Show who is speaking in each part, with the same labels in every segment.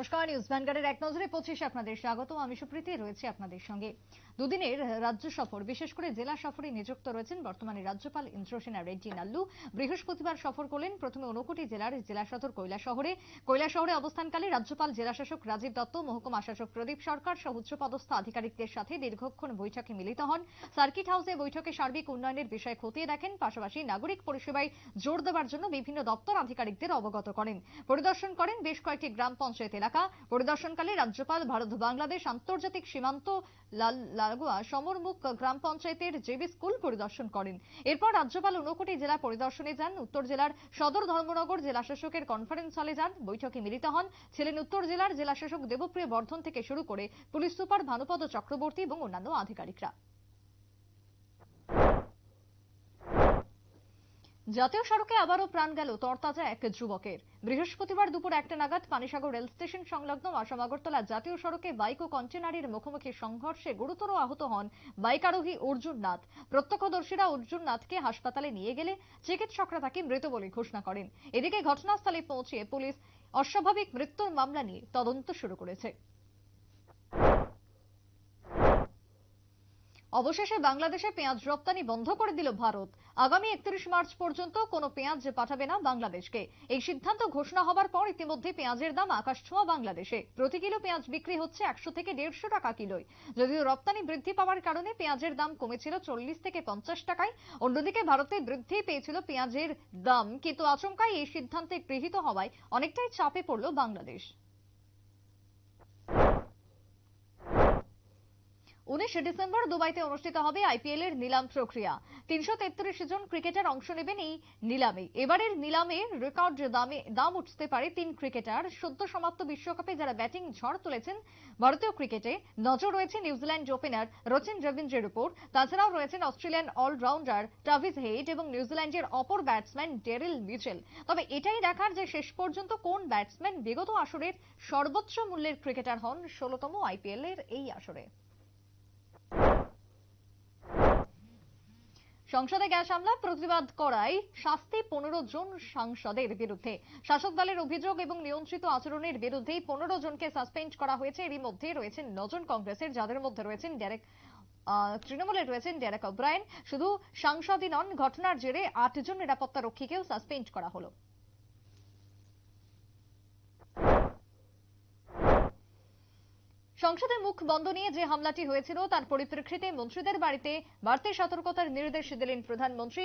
Speaker 1: নমস্কার নিউজ ভ্যানগার্ডের এক নজরে পঁচিশে আপনাদের স্বাগত। আমি সুপ্রীতি, রয়েছে আপনাদের সঙ্গে। দুদিনের রাজ্য সফর, বিশেষ করে জেলা সফরে নিযুক্ত রয়েছেন বর্তমানে রাজ্যপাল ইন্দ্রসেনা রেড্ডি নাল্লু। বৃহস্পতিবার সফর করলেন প্রথমে ঊনকোটি জেলার জেলা সদর কৈলা শহরে কৈলা শহরে অবস্থানকালে রাজ্যপাল জেলাশাসক রাজীব দত্ত, মহকুমা শাসক প্রদীপ সরকার সহ উচ্চপদস্থ আধিকারিকদের সাথে দীর্ঘক্ষণ বৈঠকে মিলিত হন। সার্কিট হাউসে বৈঠকে সার্বিক উন্নয়নের বিষয় খতিয়ে দেখেন। পাশাপাশি নাগরিক পরিষেবায় জোর দেওয়ার জন্য বিভিন্ন দপ্তর আধিকারিকদের অবগত করেন। পরিদর্শন করেন বেশ কয়েকটি গ্রাম পঞ্চায়েত এলাকা পরিদর্শনকালে রাজ্যপাল ভারত বাংলাদেশ আন্তর্জাতিক সীমান্ত লাগোয়া সমরমুখ গ্রাম পঞ্চায়েতের জেবি স্কুল পরিদর্শন করেন। এরপর রাজ্যপাল ঊনকোটি জেলা পরিদর্শনে যান, উত্তর জেলার সদর ধর্মনগর জেলা শাসকের কনফারেন্স হলে যান, বৈঠকে মিলিত হন। ছিলেন উত্তর জেলার জেলা শাসক দেবপ্রিয় বর্ধন থেকে শুরু করে পুলিশ সুপার ভানুপদ চক্রবর্তী এবং অন্যান্য আধিকারিকরা। জাতীয় সড়কে আবারও প্রাণ গেল তরতাজা এক যুবকের। বৃহস্পতিবার দুপুর একটা নাগাদ পানিসাগর রেল স্টেশন সংলগ্ন আসাম আগরতলা জাতীয় সড়কে বাইক ও কন্টেনারের মুখোমুখি সংঘর্ষে গুরুতর আহত হন বাইক আরোহী অর্জুন নাথ। প্রত্যক্ষদর্শীরা অর্জুন নাথকে হাসপাতালে নিয়ে গেলে চিকিৎসকরা তাকে মৃত বলে ঘোষণা করেন। এদিকে ঘটনাস্থলে পৌঁছে পুলিশ অস্বাভাবিক মৃত্যুর মামলা নিয়ে তদন্ত শুরু করেছে। অবশেষে বাংলাদেশে পেঁয়াজ রপ্তানি বন্ধ করে দিল ভারত। আগামী একত্রিশ মার্চ পর্যন্ত কোনো পেঁয়াজ পাঠাবে না বাংলাদেশকে। এই সিদ্ধান্ত ঘোষণা হবার পর ইতিমধ্যে পেঁয়াজের দাম আকাশ ছোঁয়া বাংলাদেশে। প্রতি কিলো পেঁয়াজ বিক্রি হচ্ছে একশো থেকে দেড়শো টাকা কিলোয়। যদিও রপ্তানি বৃদ্ধি পাওয়ার কারণে পেঁয়াজের দাম কমেছিল চল্লিশ থেকে পঞ্চাশ টাকায়। অন্যদিকে ভারতে বৃদ্ধি পেয়েছিল পেঁয়াজের দাম, কিন্তু আচমকাই এই সিদ্ধান্তে গৃহীত হওয়ায় অনেকটাই চাপে পড়ল বাংলাদেশ। উনিশে ডিসেম্বর দুবাইতে অনুষ্ঠিত হবে আইপিএল এর নিলাম প্রক্রিয়া। তিনশো তেত্রিশ জন ক্রিকেটার অংশ নেবেন এই নিলামে এবারের নিলামে রেকর্ড দামে দাম উঠতে পারে তিন ক্রিকেটার। সদ্য সমাপ্ত বিশ্বকাপে যারা ব্যাটিং ঝড় তুলেছেন, ভারতীয় ক্রিকেটে নজর রয়েছে নিউজিল্যান্ড ওপেনার রচিন রবীন্দ্রের উপর। তাছাড়াও রয়েছেন অস্ট্রেলিয়ান অলরাউন্ডার ট্রাভিস হেইট এবং নিউজিল্যান্ডের অপর ব্যাটসম্যান ডেরিল মিচেল। তবে এটাই দেখার যে শেষ পর্যন্ত কোন ব্যাটসম্যান বিগত আসরের সর্বোচ্চ মূল্যের ক্রিকেটার হন ষোলতম আইপিএল এর এই আসরে। সংসদে গ্যাস হামলা, প্রতিবাদ করায় শাস্তি পনেরো জন সাংসদের বিরুদ্ধে। শাসক দলের অভিযোগ এবং নিয়ন্ত্রিত আচরণের বিরুদ্ধে পনেরো জনকে সাসপেন্ড করা হয়েছে। এরই মধ্যে রয়েছেন নজন কংগ্রেসের, যাদের মধ্যে রয়েছেন ডেরেক তৃণমূলে রয়েছেন ডেরেক ওব্রায়ন শুধু সাংসদই নন, ঘটনার জেরে আটজন নিরাপত্তা রক্ষীকেও সাসপেন্ড করা হলো। সংসদে মুখ বন্ধ নিয়ে যে হামলাটি হয়েছিল, তার পরিপ্রেক্ষিতে মন্ত্রীদের বাড়িতে বাড়তি সতর্কতার নির্দেশ দিলেন প্রধানমন্ত্রী।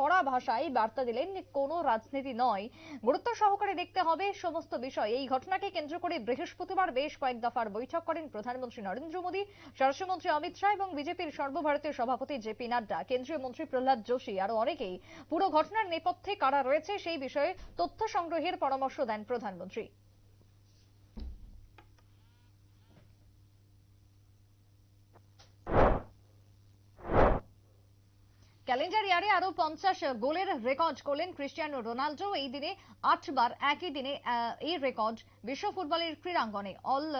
Speaker 1: কড়া ভাষায় বার্তা দিলেন, কোনো রাজনীতি নয়। গুরুত্ব সহকারে দেখতে হবে সমস্ত বিষয়। এই ঘটনাকে কেন্দ্র করে বৃহস্পতিবার বেশ কয়েক দফার বৈঠক করেন প্রধানমন্ত্রী নরেন্দ্র মোদী, স্বরাষ্ট্রমন্ত্রী অমিত শাহ এবং বিজেপির সর্বভারতীয় সভাপতি জেপি নাড্ডা। কেন্দ্রীয় মন্ত্রী প্রহ্লাদ যোশী আরও অনেকেই পুরো ঘটনার নেপথ্যে কারা রয়েছে সেই বিষয়ে তথ্য সংগ্রহের পরামর্শ দেন প্রধানমন্ত্রী। ক্যালেন্ডার ইয়ারে আরও পঞ্চাশ গোলের রেকর্ড করলেন ক্রিস্টিয়ানো রোনাল্ডো এই দিনে আটবার একই দিনে এই রেকর্ড বিশ্ব ফুটবলের ক্রীড়াঙ্গনে। অল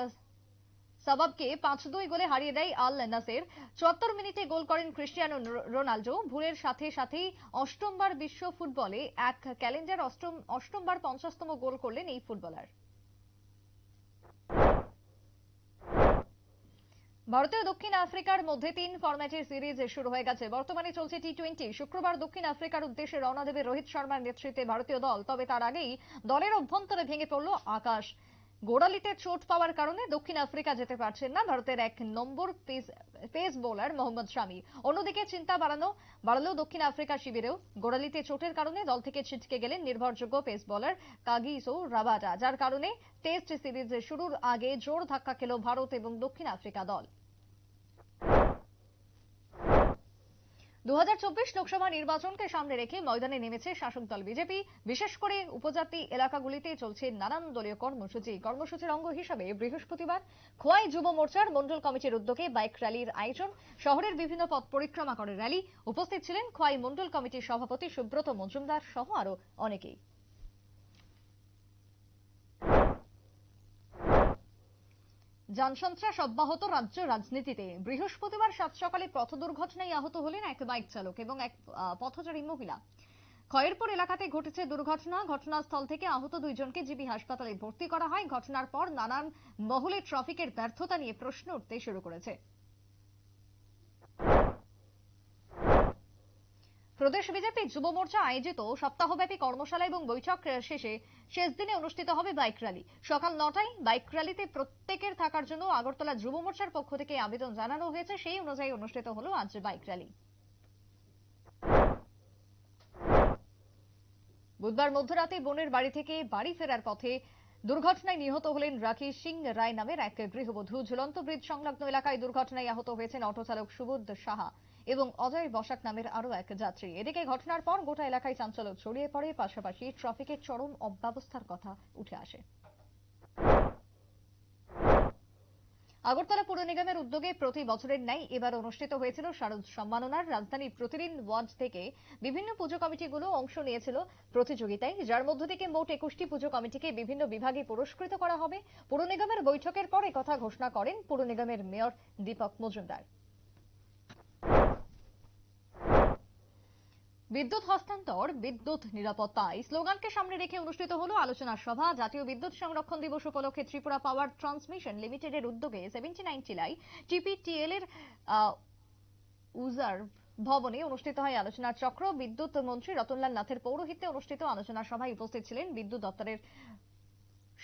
Speaker 1: সাবাবকে পাঁচ দুই গোলে হারিয়ে দেয় আল নাসের। চুয়াত্তর মিনিটে গোল করেন ক্রিস্টিয়ানো রোনাল্ডো ভুলের সাথে সাথেই অষ্টমবার বিশ্ব ফুটবলে এক ক্যালেন্ডার অষ্টম, অষ্টমবার পঞ্চাশতম গোল করলেন এই ফুটবলার। ভারতীয় দক্ষিণ আফ্রিকার মধ্যে তিন ফরম্যাটের সিরিজ শুরু হয়ে গেছে। বর্তমানে চলছে টি টোয়েন্টি শুক্রবার দক্ষিণ আফ্রিকার উদ্দেশ্যে রওনা দেবে রোহিত শর্মার নেতৃত্বে ভারতীয় দল। তবে তার আগেই দলের অভ্যন্তরে ভেঙে পড়ল আকাশ। গোড়ালিতে চোট পাওয়ার কারণে দক্ষিণ আফ্রিকা যেতে পারছেন না। ভারতের এক নম্বর পেস বোলার মোহাম্মদ শামি। অন্যদিকে চিন্তা বাড়ানো বাড়ালো দক্ষিণ আফ্রিকা শিবিরেও। গোড়ালিতে চোটের কারণে দল থেকে ছিটকে গেলেন নির্ভরযোগ্য পেস বোলার কাগিসো রাবাটা যার কারণে টেস্ট সিরিজ শুরুর আগে জোর ধাক্কা খেল ভারত এবং দক্ষিণ আফ্রিকা দল। দু হাজার চব্বিশ লোকসভা নির্বাচনকে সামনে রেখে ময়দানে নেমেছে শাসক দল বিজেপি। বিশেষ করে উপজাতি এলাকাগুলিতে চলছে নানান দলীয় কর্মসূচি। কর্মসূচির অঙ্গ হিসাবে বৃহস্পতিবার খোয়াই যুব মোর্চার মন্ডল কমিটির উদ্যোগে বাইক র্যালির আয়োজন। শহরের বিভিন্ন পথ পরিক্রমা করে র্যালি। উপস্থিত ছিলেন খোয়াই মন্ডল কমিটির সভাপতি সুব্রত মজুমদার সহ আরও অনেকেই। যানসন্ত্রাস অব্যাহত রাজ্য রাজনীতিতে। বৃহস্পতিবার সাত সকালে পথ দুর্ঘটনায় আহত হলেন এক বাইক চালক এবং এক পথচারী মহিলা। খয়েরপুর এলাকাতে ঘটেছে দুর্ঘটনা। ঘটনাস্থল থেকে আহত দুইজনকে জিবি হাসপাতালে ভর্তি করা হয়। ঘটনার পর নানান মহলে ট্রাফিকের ব্যর্থতা নিয়ে প্রশ্ন উঠতে শুরু করেছে। প্রদেশ বিজেপি যুব মোর্চা আয়োজিত সপ্তাহব্যাপী কর্মশালা এবং বৈঠক শেষে শেষ দিনে অনুষ্ঠিত হবে বাইক র্যালি। সকাল নটায় বাইক র্যালিতে প্রত্যেকের থাকার জন্য আগরতলা যুব মোর্চার পক্ষ থেকে আবেদন জানানো হয়েছে। সেই অনুযায়ী অনুষ্ঠিত হলো আজ বাইক র্যালি। বুধবার মধ্যরাতে বোনের বাড়ি থেকে বাড়ি ফেরার পথে দুর্ঘটনায় নিহত হলেন রাখি সিং রায় নামের এক গৃহবধূ। ঝুলন্ত ব্রিজ সংলগ্ন এলাকায় দুর্ঘটনায় আহত হয়েছেন অটো চালক সুবোধ সাহা এবং অজয় বসাক নামের আরও এক যাত্রী। এদিকে ঘটনার পর গোটা এলাকায় চাঞ্চল্য ছড়িয়ে পড়ে, পাশাপাশি ট্রাফিকের চরম অব্যবস্থার কথা উঠে আসে। আগরতলা পুর নিগমের উদ্যোগে প্রতি বছরের ন্যায় এবার অনুষ্ঠিত হয়েছিল শারদ সম্মাননার রাজধানীর প্রতিদিন ওয়ার্ড থেকে বিভিন্ন পুজো কমিটিগুলো অংশ নিয়েছিল প্রতিযোগিতায়, যার মধ্য থেকে মোট একুশটি পুজো কমিটিকে বিভিন্ন বিভাগে পুরস্কৃত করা হবে। পুর নিগমের বৈঠকের পর কথা ঘোষণা করেন পুর নিগমের মেয়র দীপক মজুমদার। বিদ্যুৎ হস্তান্তর, বিদ্যুৎ নিরাপত্তা। এই স্লোগানকে সামনে রেখে অনুষ্ঠিত হলো আলোচনা সভা। জাতীয় বিদ্যুৎ সংরক্ষণ দিবস উপলক্ষে ত্রিপুরা পাওয়ার ট্রান্সমিশন লিমিটেডের উদ্যোগে সেভেন্টি নাইন টিলাই টিপিটিএল এর উজার ভবনে অনুষ্ঠিত হয় আলোচনা চক্র। বিদ্যুৎ মন্ত্রী রতনলাল নাথের পৌরোহিত্যে অনুষ্ঠিত আলোচনা সভায় উপস্থিত ছিলেন বিদ্যুৎ দপ্তরের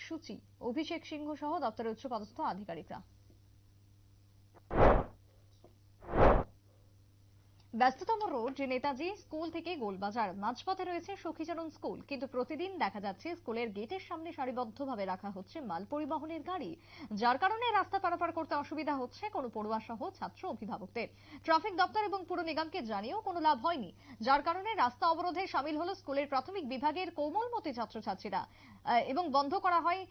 Speaker 1: সূচি অভিষেক সিংহ সহ দপ্তরের উচ্চপদস্থ আধিকারিকরা। ব্যস্ততম রোড, যে নেতাজি স্কুল থেকে গোলবাজার। মাঝপথে রয়েছে সখীচরণ স্কুল, কিন্তু প্রতিদিন দেখা যাচ্ছে স্কুলের গেটের সামনে সারিবদ্ধভাবে রাখা হচ্ছে মাল পরিবহনের গাড়ি, যার কারণে রাস্তা পারাপার করতে অসুবিধা হচ্ছে কোনো পড়ুয়া সহ ছাত্র অভিভাবকদের। ট্রাফিক দপ্তর এবং পুর নিগমকে জানিয়েও কোনো লাভ হয়নি, যার কারণে রাস্তা অবরোধে সামিল হলো স্কুলের প্রাথমিক বিভাগের কোমলমতি ছাত্রছাত্রীরা এবং বন্ধ করা হয়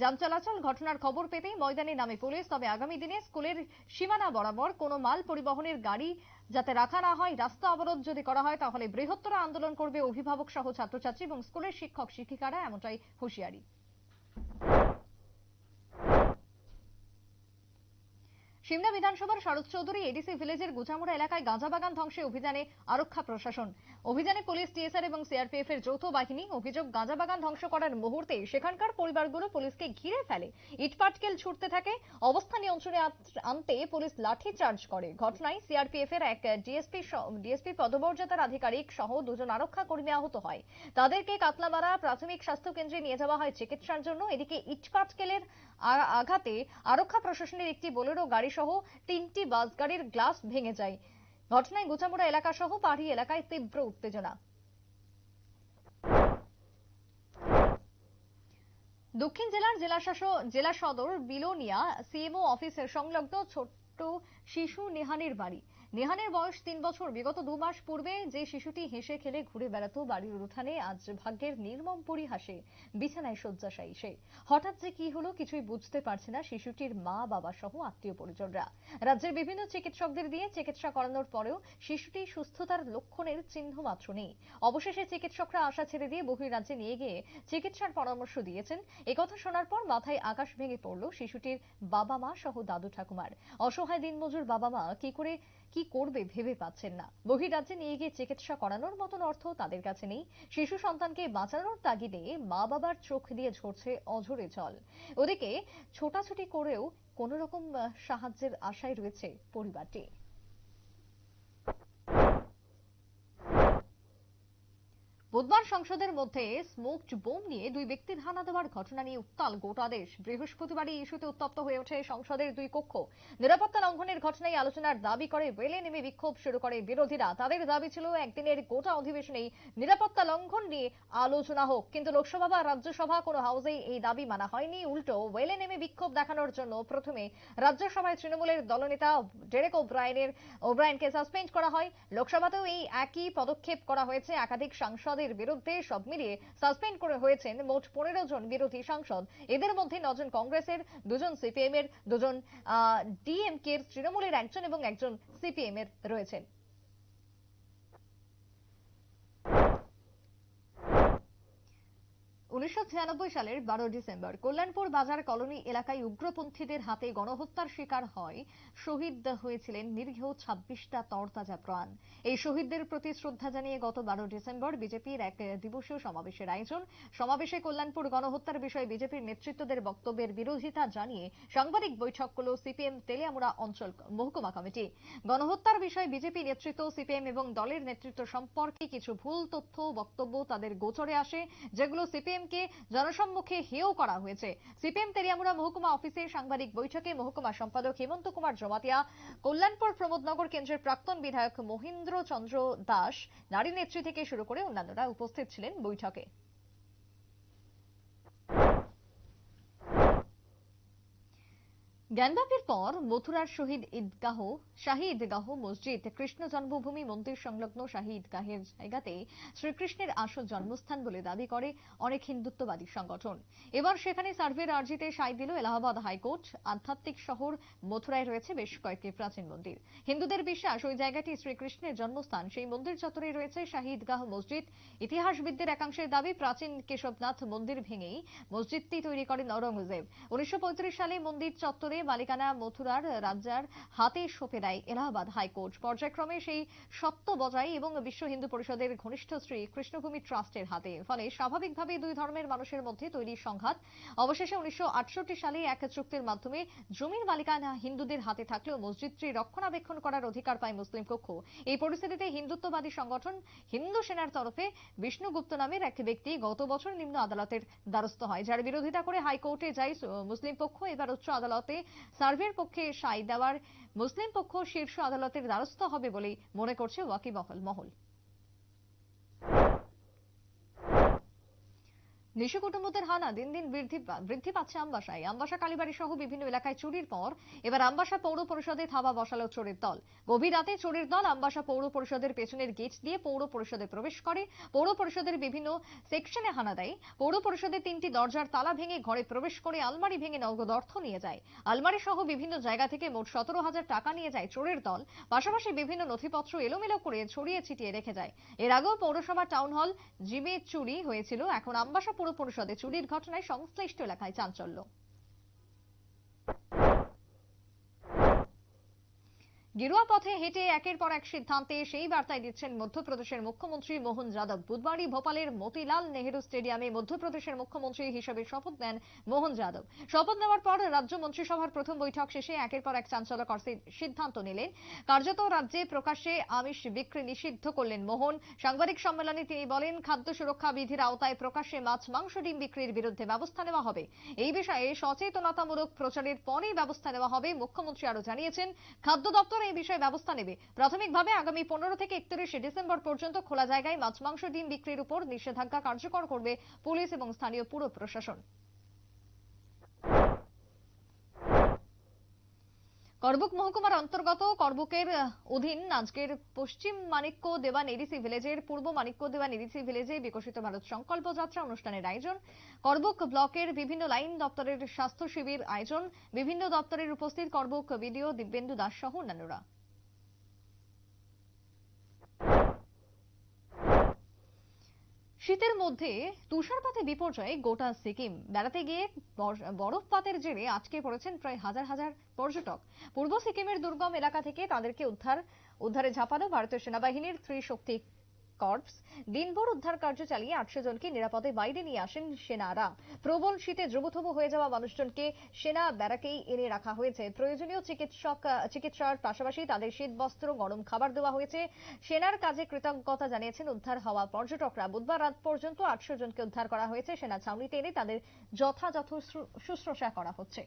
Speaker 1: যান চলাচল ঘটনার খবর পেতেই ময়দানে নামে পুলিশ, তবে আগামী দিনে স্কুলের সীমানা বরাবর কোনো মাল পরিবহনের গাড়ি যাতে রাখা না হয়, রাস্তা অবরোধ যদি করা হয়, তাহলে বৃহত্তর আন্দোলন করবে অভিভাবক সহ ছাত্রছাত্রী এবং স্কুলের শিক্ষক শিক্ষিকারা এমনটাই হুঁশিয়ারি। সিমনা বিধানসভার শরৎ চৌধুরী এডিসি ভিলেজের গুচামুড়া এলাকায় গাঁজা বাগান ধ্বংসে অভিযানে আরক্ষা প্রশাসন। অভিযানে পুলিশ টিএসআর এবং সিআরপিএফ এর যৌথ বাহিনী অভিযোগ গাঁজা বাগান ধ্বংস করার মুহূর্তে সেখানকার পরিবারগুলো পুলিশকে ঘিরে ফেলে। ইটপাটকেল ছুটতে থাকে, অবস্থা নিয়ন্ত্রণে আনতে পুলিশ লাঠি চার্জ করে। ঘটনায় সিআরপিএফ এর এক ডিএসপি ডিএসপি পদমর্যাদার আধিকারিক সহ দুজন আরক্ষা কর্মী আহত হয়। তাদেরকে কাতলামারা প্রাথমিক স্বাস্থ্য কেন্দ্রে নিয়ে যাওয়া হয় চিকিৎসার জন্য। এদিকে ইটপাটকেলের আঘাতে আরক্ষা প্রশাসনের একটি বোলেরো গাড়ি সহ তিনটি বাস গাড়ির গ্লাস ভেঙে যায়। ঘটনায় গোচামুড়া এলাকা সহ পাহাড়ি এলাকায় তীব্র উত্তেজনা। দক্ষিণ জেলার জেলাশাসক জেলা সদর বিলোনিয়া সিএমও অফিসের সংলগ্ন ছোট্ট শিশু নেহানের বাড়ি। নেহানের বয়স তিন বছর। বিগত দু মাস পূর্বে যে শিশুটি হেসে খেলে ঘুরে বেড়াতো বাড়ির উঠানে, আজ ভাগ্যের নির্মম পরিহাসে বিছানায় শয্যাশায়ী সে। হঠাৎ যে কি হলো কিছুই বুঝতে পারছে না শিশুটির মা, বাবা সহ আত্মীয় পরিজনরা। রাজ্যের বিভিন্ন চিকিৎসকদের দিয়ে চিকিৎসা করানোর পরেও শিশুটি সুস্থতার লক্ষণের চিহ্ন মাত্র নেই। অবশেষে চিকিৎসকরা আশা ছেড়ে দিয়ে বহিরাজ্যে নিয়ে গিয়ে চিকিৎসার পরামর্শ দিয়েছেন। একথা শোনার পর মাথায় আকাশ ভেঙে পড়ল শিশুটির বাবা মা সহ দাদু ঠাকুমার অসহায় দিনমজুর বাবা মা কি করে কি করবে ভেবে পাচ্ছেন না। বহিরাজ্যে নিয়ে গিয়ে চিকিৎসা করানোর মতন অর্থ তাদের কাছে নেই। শিশু সন্তানকে বাঁচানোর তাগিদে মা বাবার চোখ দিয়ে ঝরছে অঝরে জল। ওদিকে ছোটাছুটি করেও কোন রকম সাহায্যের আশায় রয়েছে পরিবারটি। বুধবার সংসদের মধ্যে স্মোকড বোম নিয়ে দুই ব্যক্তির হানা দেওয়ার ঘটনা নিয়ে উত্তাল গোটা দেশ। বৃহস্পতিবার এই ইস্যুতে উত্তপ্ত হয়ে ওঠে সংসদের দুই কক্ষ। নিরাপত্তা লঙ্ঘনের ঘটনায় আলোচনার দাবি করে বেলে নেমে বিক্ষোভ শুরু করে বিরোধীরা। তাদের দাবি ছিল, একদিনের গোটা অধিবেশনেই নিরাপত্তা লঙ্ঘন নিয়ে আলোচনা হোক। কিন্তু লোকসভা বা রাজ্যসভা কোনো হাউসেই এই দাবি মানা হয়নি। উল্টো ওয়েলে নেমে বিক্ষোভ দেখানোর জন্য প্রথমে রাজ্যসভায় তৃণমূলের দলনেতা ডেরেক ওব্রায়নের ওব্রায়নকে সাসপেন্ড করা হয়। লোকসভাতেও এই একই পদক্ষেপ করা হয়েছে। একাধিক সাংসদের বিরুদ্ধে সব মিলিয়ে সাসপেন্ড করে হয়েছেন মোট পনেরো জন বিরোধী সাংসদ। এদের মধ্যে নজন কংগ্রেসের, দুজন সিপিএম এর দুজন ডিএমকে এর তৃণমূলের একজন এবং একজন সিপিএম এর রয়েছেন। উনিশশো সালের বারো ডিসেম্বর কল্যাণপুর বাজার কলোনি এলাকায় উগ্রপন্থীদের হাতে গণহত্যার শিকার হয়। শহীদ হয়েছিলেন নিরীহ ছাব্বিশটা তরতাজা প্রাণ। এই শহীদদের প্রতি শ্রদ্ধা জানিয়ে গত বারো ডিসেম্বর বিজেপির এক দিবসীয় সমাবেশের আয়োজন। সমাবেশে কল্যাণপুর গণহত্যার বিষয়ে বিজেপির নেতৃত্বদের বক্তব্যের বিরোধিতা জানিয়ে সাংবাদিক বৈঠক করল সিপিএম তেলিয়ামুড়া অঞ্চল মহকুমা কমিটি। গণহত্যার বিষয়ে বিজেপি নেতৃত্ব, সিপিএম এবং দলের নেতৃত্ব সম্পর্কে কিছু ভুল তথ্য বক্তব্য তাদের গোচরে আসে, যেগুলো সিপিএম কে জনসম্মুখে হেয় করা হয়েছে। সিপিএম তেরিয়ামুড়া মহকুমা অফিসে সাংবাদিক বৈঠকে মহকুমা সম্পাদক হেমন্ত কুমার জমাতিয়া, কল্যাণপুর প্রমোদনগর কেন্দ্রের প্রাক্তন বিধায়ক মহেন্দ্র চন্দ্র দাস, নারী নেত্রী থেকে শুরু করে অন্যান্যরা উপস্থিত ছিলেন বৈঠকে। জ্ঞানবাপীর পর মথুরার শহীদ ঈদগাহ শাহী ঈদগাহ মসজিদ, কৃষ্ণ জন্মভূমি, মন্দির সংলগ্ন শাহী ঈদগাহের জায়গাতে শ্রীকৃষ্ণের আসল জন্মস্থান বলে দাবি করে অনেক হিন্দুত্ববাদী সংগঠন। এবার সেখানে সার্ভের আর্জিতে সাই দিল এলাহাবাদ হাইকোর্ট। আধ্যাত্মিক শহর মথুরায় রয়েছে বেশ কয়েকটি প্রাচীন মন্দির। হিন্দুদের বিশ্বাস, ওই জায়গাটি শ্রীকৃষ্ণের জন্মস্থান। সেই মন্দির চত্বরে রয়েছে শাহী ঈদগাহ মসজিদ। ইতিহাসবিদদের একাংশের দাবি, প্রাচীন কেশবনাথ মন্দির ভেঙেই মসজিদটি তৈরি করেন অরঙ্গজেব উনিশশো সালে মন্দির চত্বরে মালিকানা মথুরার রাজ্যার হাতে সঁপে দেয় এলাহাবাদ হাইকোর্ট। পর্যায়ক্রমে সেই সত্য বজায় এবং বিশ্ব হিন্দু পরিষদের ঘনিষ্ঠ শ্রী কৃষ্ণভূমি ট্রাস্টের হাতে। ফলে স্বাভাবিকভাবে দুই ধর্মের মানুষের মধ্যে তৈরি সংঘাত। অবশেষে উনিশশো আটষট্টি সালে এক চুক্তির মাধ্যমে জমির মালিকানা হিন্দুদের হাতে থাকলেও মসজিদটি রক্ষণাবেক্ষণ করার অধিকার পায় মুসলিম পক্ষ। এই পরিস্থিতিতে হিন্দুত্ববাদী সংগঠন হিন্দু সেনার তরফে বিষ্ণুগুপ্ত নামের এক ব্যক্তি গত বছর নিম্ন আদালতের দ্বারস্থ হয়। যার বিরোধিতা করে হাইকোর্টে যায় মুসলিম পক্ষ। এবার উচ্চ আদালতে সার্ভের পক্ষে সাই দেওয়ার, মুসলিম পক্ষ শীর্ষ আদালতের দ্বারস্থ হবে বলেই মনে করছে ওয়াকিবহল মহল। নিশু কুটুম্বদের হানা দিন দিন বৃদ্ধি পাচ্ছে আমবাসায়। আমবাসা কালীবাড়ি সহ বিভিন্ন এলাকায় চুরির পর এবার আমবাসা পৌর পরিষদে থাবা বসালো চোরের দল। গভীর রাতে চোরের দল আমবাসা পৌর পরিষদের পেছনের গেট দিয়ে পৌর পরিষদে প্রবেশ করে। পৌর পরিষদের বিভিন্ন সেকশনে হানা দেয়। পৌর পরিষদের তিনটি দরজার তালা ভেঙে ঘরে প্রবেশ করে আলমারি ভেঙে নগদ অর্থ নিয়ে যায়। আলমারি সহ বিভিন্ন জায়গা থেকে মোট সতেরো হাজার টাকা নিয়ে যায় চোরের দল। পাশাপাশি বিভিন্ন নথিপত্র এলোমেলো করে ছড়িয়ে ছিটিয়ে রেখে যায়। এর আগেও পৌরসভা টাউন হল জিমে চুরি হয়েছিল। এখন আমবাসা পৌর পরিষদে চুরির ঘটনায় সংশ্লিষ্ট এলাকায় চাঞ্চল্য। গেরুয়া পথে হেঁটে একের পর এক সিদ্ধান্তে সেই বার্তায় দিচ্ছেন মধ্যপ্রদেশের মুখ্যমন্ত্রী মোহন যাদব। বুধবারই ভোপালের মতিলাল নেহেরু স্টেডিয়ামে মধ্যপ্রদেশের মুখ্যমন্ত্রী হিসেবে শপথ নেন মোহন যাদব। শপথ নেওয়ার পর রাজ্য মন্ত্রিসভার প্রথম বৈঠক শেষে একের পর এক চাঞ্চল্যকর সিদ্ধান্ত নিলেন। কার্যত রাজ্যে প্রকাশ্যে আমিষ বিক্রি নিষিদ্ধ করলেন মোহন। সাংবাদিক সম্মেলনে তিনি বলেন, খাদ্য সুরক্ষা বিধির আওতায় প্রকাশ্যে মাছ, মাংস, ডিম বিক্রির বিরুদ্ধে ব্যবস্থা নেওয়া হবে। এই বিষয়ে সচেতনতামূলক প্রচারের পরেই ব্যবস্থা নেওয়া হবে। মুখ্যমন্ত্রী আরও জানিয়েছেন, খাদ্য দপ্তর এই বিষয়ে ব্যবস্থা নেবে। প্রাথমিকভাবে আগামী পনেরো থেকে একত্রিশে ডিসেম্বর পর্যন্ত খোলা জায়গায় মাছ, মাংস, ডিম বিক্রির উপর নিষেধাজ্ঞা কার্যকর করবে পুলিশ এবং স্থানীয় পুর প্রশাসন। করবুক মহকুমার অন্তর্গত করবুকের অধীন আজকের পশ্চিম মানিক্য দেওয়ান এডিসি ভিলেজের, পূর্ব মানিক্য দেওয়ান এডিসি ভিলেজে বিকশিত ভারত সংকল্প যাত্রা অনুষ্ঠানের আয়োজন। করবুক ব্লকের বিভিন্ন লাইন দপ্তরের স্বাস্থ্য শিবির আয়োজন। বিভিন্ন দপ্তরের উপস্থিত করবুক বিডিও দিব্যেন্দু দাস সহ অন্যান্যরা। শীতের মধ্যে তুষারপাতে বিপর্যয়ে গোটা সিকিম বেড়াতে গিয়ে বর- বরফপাতের জেরে আটকে পড়েছেন প্রায় হাজার হাজার পর্যটক। পূর্ব সিকিমের দুর্গম এলাকা থেকে তাদেরকে উদ্ধার উদ্ধারে ঝাঁপানো ভারতীয় সেনাবাহিনীর ত্রিশক্তি কর্পস। দিনভর উদ্ধার কার্য চালিয়ে আটশো জনকে নিরাপদে বাইরে নিয়ে আসেন সেনারা। প্রবল শীতে দ্রুবথবু হয়ে যাওয়া মানুষজনকে সেনা ব্যারাকেই এনে রাখা হয়েছে। প্রয়োজনীয় চিকিৎসক, চিকিৎসার পাশাপাশি তাদের শীত বস্ত্র গরম খাবার দেওয়া হয়েছে। সেনার কাজে কৃতজ্ঞতা জানিয়েছেন উদ্ধার হওয়া পর্যটকরা। বুধবার রাত পর্যন্ত আটশো জনকে উদ্ধার করা হয়েছে। সেনা ছাউনিতে এনে তাদের যথাযথ শুশ্রূষা করা হচ্ছে।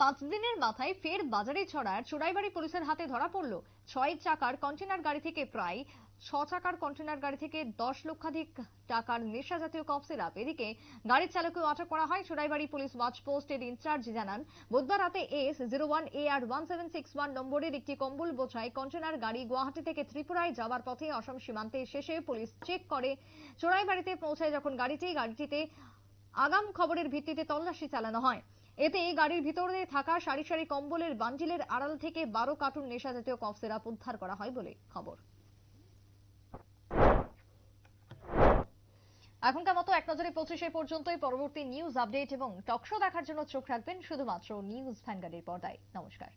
Speaker 1: পাঁচ দিনের মাথায় ফের বাজারে ছড়ার চোরাইবাড়ি পুলিশের হাতে ধরা পড়ল। ছয় চাকার কন্টেনার গাড়ি থেকে প্রায় ছ চাকার কন্টেনার গাড়ি থেকে দশ লক্ষাধিক টাকার নেশা জাতীয় কফ সিরাপ। এদিকে গাড়ির চালককেও আটক করা হয় চোরাইবাড়ি পুলিশ ওয়াচ পোস্টের ইনচার্জ জানান, বুধবার রাতে S zero one A R one seven six one নম্বরের একটি কম্বল বোঝাই কন্টেনার গাড়ি গুয়াহাটি থেকে ত্রিপুরায় যাওয়ার পথে অসম সীমান্তে শেষে পুলিশ চেক করে চোরাইবাড়িতে পৌঁছায় যখন গাড়িটি, গাড়িটিতে আগাম খবরের ভিত্তিতে তল্লাশি চালানো হয়। এতে গাড়ির ভিতরে থাকা সারি সারি কম্বলের বান্ডিলের আড়াল থেকে বারো কার্টুন নেশা জাতীয় কফ সিরাপ উদ্ধার করা হয় বলে খবর। এখনকার মতো এক নজরে পঁচিশে পর্যন্তই পরবর্তী নিউজ আপডেট এবং টকশো দেখার জন্য চোখ রাখবেন শুধুমাত্র নিউজ ভ্যানগার্ডের পর্দায়। নমস্কার।